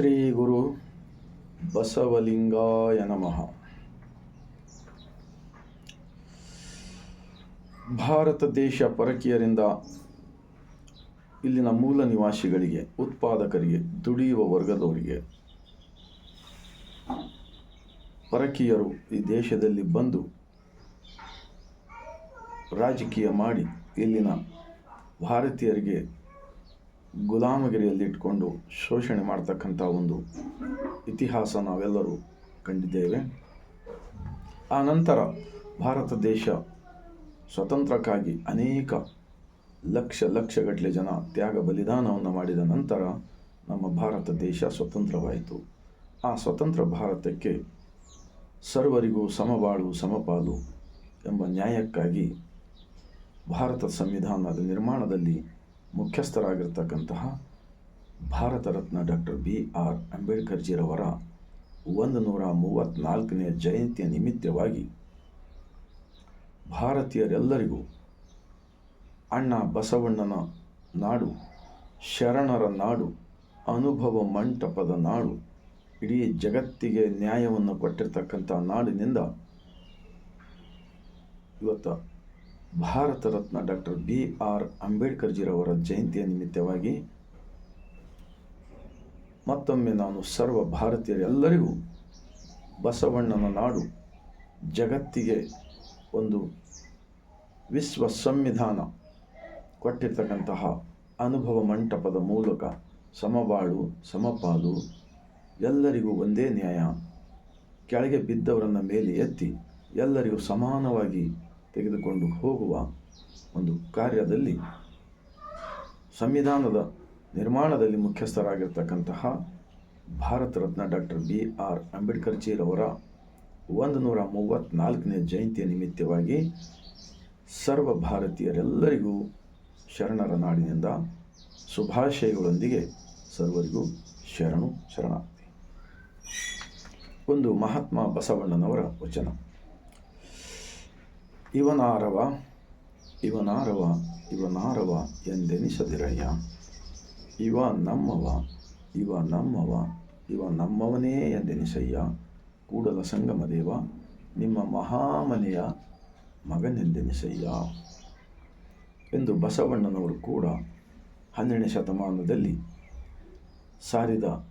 ಶ್ರೀ ಗುರು ಬಸವಲಿಂಗಾಯ ನಮಃ. ಭಾರತ ದೇಶ ಪರಕೀಯರಿಂದ ಇಲ್ಲಿನ ಮೂಲ ನಿವಾಸಿಗಳಿಗೆ, ಉತ್ಪಾದಕರಿಗೆ, ದುಡಿಯುವ ವರ್ಗದವರಿಗೆ, ಪರಕೀಯರು ಈ ದೇಶದಲ್ಲಿ ಬಂದು ರಾಜಕೀಯ ಮಾಡಿ ಇಲ್ಲಿನ ಭಾರತೀಯರಿಗೆ ಗುಲಾಮಗಿರಿಯಲ್ಲಿ ಇಟ್ಕೊಂಡು ಶೋಷಣೆ ಮಾಡ್ತಕ್ಕಂಥ ಒಂದು ಇತಿಹಾಸ ನಾವೆಲ್ಲರೂ ಕಂಡಿದ್ದೇವೆ. ಆ ನಂತರ ಭಾರತ ದೇಶ ಸ್ವತಂತ್ರಕ್ಕಾಗಿ ಅನೇಕ ಲಕ್ಷ ಲಕ್ಷಗಟ್ಟಲೆ ಜನ ತ್ಯಾಗ ಬಲಿದಾನವನ್ನು ಮಾಡಿದ ನಂತರ ನಮ್ಮ ಭಾರತ ದೇಶ ಸ್ವತಂತ್ರವಾಯಿತು. ಆ ಸ್ವತಂತ್ರ ಭಾರತಕ್ಕೆ ಸರ್ವರಿಗೂ ಸಮಬಾಳು, ಸಮಪಾಲು ಎಂಬ ನ್ಯಾಯಕ್ಕಾಗಿ ಭಾರತ ಸಂವಿಧಾನದ ನಿರ್ಮಾಣದಲ್ಲಿ ಮುಖ್ಯಸ್ಥರಾಗಿರ್ತಕ್ಕಂತಹ Bharat Ratna doctor B R ಅಂಬೇಡ್ಕರ್ಜಿರವರ ಒಂದು ನೂರ ಮೂವತ್ತ್ನಾಲ್ಕನೇ ಜಯಂತಿಯ ನಿಮಿತ್ತವಾಗಿ ಭಾರತೀಯರೆಲ್ಲರಿಗೂ ಅಣ್ಣ ಬಸವಣ್ಣನ ನಾಡು, ಶರಣರ ನಾಡು, ಅನುಭವ ಮಂಟಪದ ನಾಡು, ಇಡೀ ಜಗತ್ತಿಗೆ ನ್ಯಾಯವನ್ನು ಕೊಟ್ಟಿರ್ತಕ್ಕಂಥ ನಾಡಿನಿಂದ ಇವತ್ತು Bharat Ratna doctor B R ಅಂಬೇಡ್ಕರ್ಜಿರವರ ಜಯಂತಿಯ ನಿಮಿತ್ತವಾಗಿ ಮತ್ತೊಮ್ಮೆ ನಾನು ಸರ್ವ ಭಾರತೀಯರೆಲ್ಲರಿಗೂ ಬಸವಣ್ಣನ ನಾಡು ಜಗತ್ತಿಗೆ ಒಂದು ವಿಶ್ವ ಸಂವಿಧಾನ ಕೊಟ್ಟಿರ್ತಕ್ಕಂತಹ ಅನುಭವ ಮಂಟಪದ ಮೂಲಕ ಸಮಬಾಳು, ಸಮಪಾಲು, ಎಲ್ಲರಿಗೂ ಒಂದೇ ನ್ಯಾಯ. ಕೆಳಗೆ ಬಿದ್ದವರನ್ನು ಮೇಲೆ ಎತ್ತಿ ಎಲ್ಲರಿಗೂ ಸಮಾನವಾಗಿ ತೆಗೆದುಕೊಂಡು ಹೋಗುವ ಒಂದು ಕಾರ್ಯದಲ್ಲಿ ಸಂವಿಧಾನದ ನಿರ್ಮಾಣದಲ್ಲಿ ಮುಖ್ಯಸ್ಥರಾಗಿರ್ತಕ್ಕಂತಹ Bharat Ratna doctor B R ಅಂಬೇಡ್ಕರ್ಜಿರವರ ಒಂದು ನೂರ ಮೂವತ್ತ್ನಾಲ್ಕನೇ ಜಯಂತಿಯ ನಿಮಿತ್ತವಾಗಿ ಸರ್ವ ಭಾರತೀಯರೆಲ್ಲರಿಗೂ ಶರಣರ ನಾಡಿನಿಂದ ಶುಭಾಶಯಗಳೊಂದಿಗೆ ಸರ್ವರಿಗೂ ಶರಣು ಶರಣಾರ್ಥಿ. ಒಂದು ಮಹಾತ್ಮ ಬಸವಣ್ಣನವರ ವಚನ. ಇವನಾರವ ಇವನಾರವ ಇವನಾರವ ಎಂದೆನಿಸದಿರಯ್ಯ. ಇವ ನಮ್ಮವ ಇವ ನಮ್ಮವ, ಇವ ನಮ್ಮವನೇ ಎಂದೆನಿಸಯ್ಯ. ಕೂಡಲ ಸಂಗಮ ದೇವ, ನಿಮ್ಮ ಮಹಾಮನೆಯ ಮಗನೆಂದೆನಿಸಯ್ಯ. ಎಂದು ಬಸವಣ್ಣನವರು ಕೂಡ ಹನ್ನೆರಡನೇ ಶತಮಾನದಲ್ಲಿ ಸಾರಿದ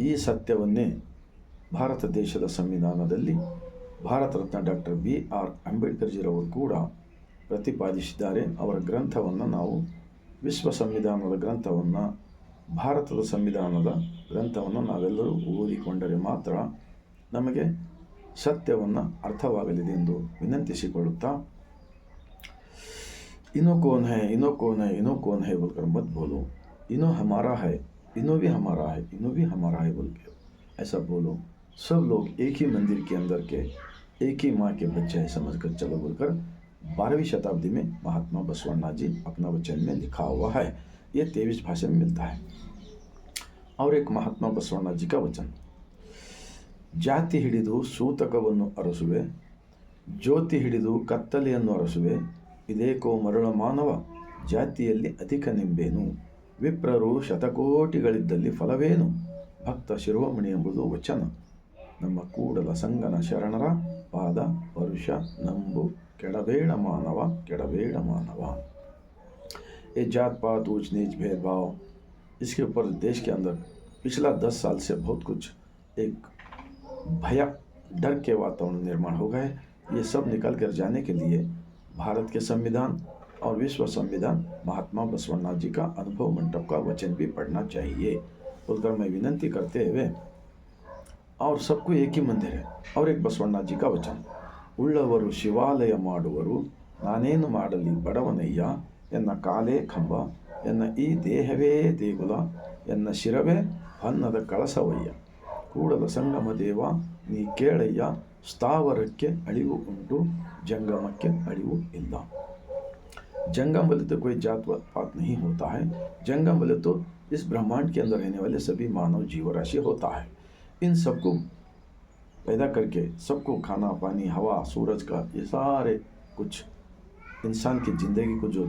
ಈ ಸತ್ಯವನ್ನೇ ಭಾರತ ದೇಶದ ಸಂವಿಧಾನದಲ್ಲಿ Bharat Ratna doctor B R ಅಂಬೇಡ್ಕರ್ಜಿರವರು ಕೂಡ ಪ್ರತಿಪಾದಿಸಿದ್ದಾರೆ. ಅವರ ಗ್ರಂಥವನ್ನು ನಾವು ವಿಶ್ವ ಸಂವಿಧಾನದ ಗ್ರಂಥವನ್ನು, ಭಾರತದ ಸಂವಿಧಾನದ ಗ್ರಂಥವನ್ನು ನಾವೆಲ್ಲರೂ ಓದಿಕೊಂಡರೆ ಮಾತ್ರ ನಮಗೆ ಸತ್ಯವನ್ನು ಅರ್ಥವಾಗಲಿದೆ ಎಂದು ವಿನಂತಿಸಿಕೊಳ್ಳುತ್ತಾ, ಇನೋ ಕೋನ್ ಹೈ, ಇನೋ ಕೋನ್ ಹೈ ಇನ್ನು ಕೋನ್ ಹೈ ಬೋಲ್ಕರ್ ಮತ್ ಬೋಲು ಹಮಾರಾ ಹೈ ಇನ್ನು ಬಿ ಹಮಾರಾ ಹೈ ಇನ್ನು ಬಿ ಹಮಾರಾ ಹೈ ಬೋಲ್ಕೆ ಐಸಾ ಬೋಲು सब लोग एक ही मंदिर के अंदर के एक ही माँ के बच्चे हैं समझकर चलो बोलकर बारहवीं शताब्दी में महात्मा बसवन्ना जी अपना वचन में लिखा हुआ है ये तेईस भाषा में मिलता है और एक महात्मा बसवन्ना जी का वचन ಜಾತಿ ಹಿಡಿದು ಸೂತಕವನ್ನು ಅರಸುವೆ ಜ್ಯೋತಿ ಹಿಡಿದು ಕತ್ತಲೆಯನ್ನು ಅರಸುವೆ ಇದೇಕೋ ಮರಳ ಮಾನವ ಜಾತಿಯಲ್ಲಿ ಅಧಿಕ ನಿಂಬೇನು ವಿಪ್ರರು ಶತಕೋಟಿಗಳಿದ್ದಲ್ಲಿ ಫಲವೇನು ಭಕ್ತ ಶಿರೋಮಣಿ ಎಂಬುದು ವಚನ ನಮ್ಮ ಕೂಡಲ ಸಂಗನ ಶರಣರ ಪಾದ ಪರುಷ ನಂಬು ಕೆಡಬೇಡ ಮಾನವ ಕೆಡಬೇಡ ಮಾನವ ये जात पात ऊंच नीच भेदभाव इसके ऊपर देश के अंदर पिछला दस साल से बहुत कुछ एक भया डर के वातावरण निर्माण हो गए ये सब निकल कर जाने के लिए भारत के संविधान और विश्व संविधान महात्मा बसवन्ना जी का अनुभव मंडप का वचन भी पढ़ना चाहिए बोलकर मैं विनंती करते हुए ಅವ್ರ सबको ಏಕಿ ಮಂದಿರ. ಅವ್ರಿಗೆ है और ಉಳ್ಳವರು ಶಿವಾಲಯ ಮಾಡುವರು, ನಾನೇನು ಮಾಡಲಿ ಬಡವನಯ್ಯ, ಎನ್ನ ಕಾಲೇ ಕಂಬ, ಎನ್ನ ಈ ದೇಹವೇ ದೇಗುಲ, ಎನ್ನ ಶಿರವೇ ಅನ್ನದ ಕಳಸವಯ್ಯ. ಕೂಡಲ ಸಂಗಮ ದೇವ, ನೀ ಕೇಳಯ್ಯ, ಸ್ಥಾವರಕ್ಕೆ ಅಳಿವು ಉಂಟು, ಜಂಗಮಕ್ಕೆ ಅಳಿವು ಇಲ್ಲ. जंगम बोले तो कोई जात पात नहीं होता है जंगम बोले तो इस ब्रह्मांड के अंदर रहने वाले सभी मानव इन सबको पैदा करके सबको खाना, पानी, हवा, सूरज का ये सारे कुछ इंसान की ज़िंदगी को जो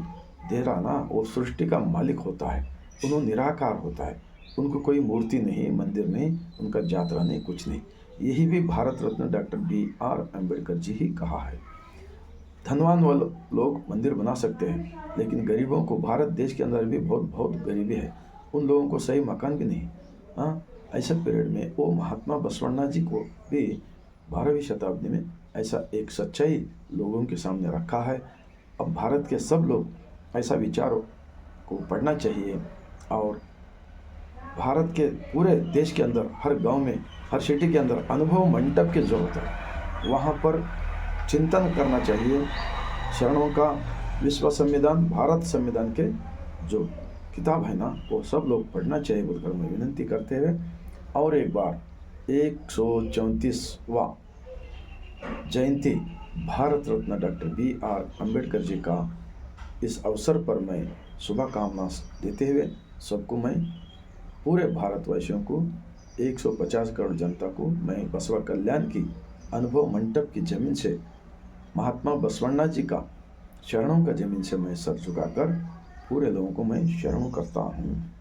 दे रहा ना, वो सृष्टि का मालिक होता है। उन्होंने निराकार होता है। उनको कोई मूर्ति नहीं, मंदिर नहीं, उनका यात्रा नहीं, कुछ नहीं। यही भी Bharat Ratna doctor B R Ambedkar ji ही कहा है। धनवान वाले लोग मंदिर बना सकते हैं, लेकिन गरीबों को भारत देश के अंदर भी बहुत बहुत गरीबी है। उन लोगों को सही मकान भी नहीं। हाँ ऐसा पीरियड में वो महात्मा बसवण्णा जी को भी बारहवीं शताब्दी में ऐसा एक सच्चाई लोगों के सामने रखा है। अब भारत के सब लोग ऐसा विचारों को पढ़ना चाहिए और भारत के पूरे देश के अंदर, हर गाँव में, हर सिटी के अंदर अनुभव मंडप की ज़रूरत है। वहाँ पर चिंतन करना चाहिए। शरणों का विश्व संविधान, भारत संविधान के जो किताब है ना, वो सब लोग पढ़ना चाहिए। बोलकर मैं विनती करते हुए और एक बार, एक सौ चौंतीसवा जयंती, Bharat Ratna doctor B R Ambedkar ji का इस अवसर पर मैं शुभकामना देते हुए सबको मैं, पूरे भारतवासियों को 150 करोड़ जनता को, मैं बसवा कल्याण की, अनुभव मंडप की ज़मीन से, महात्मा बसवण्णा जी का, शरणों का ज़मीन से मैं सर झुकाकर, पूरे लोगों को मैं शरण करता हूँ।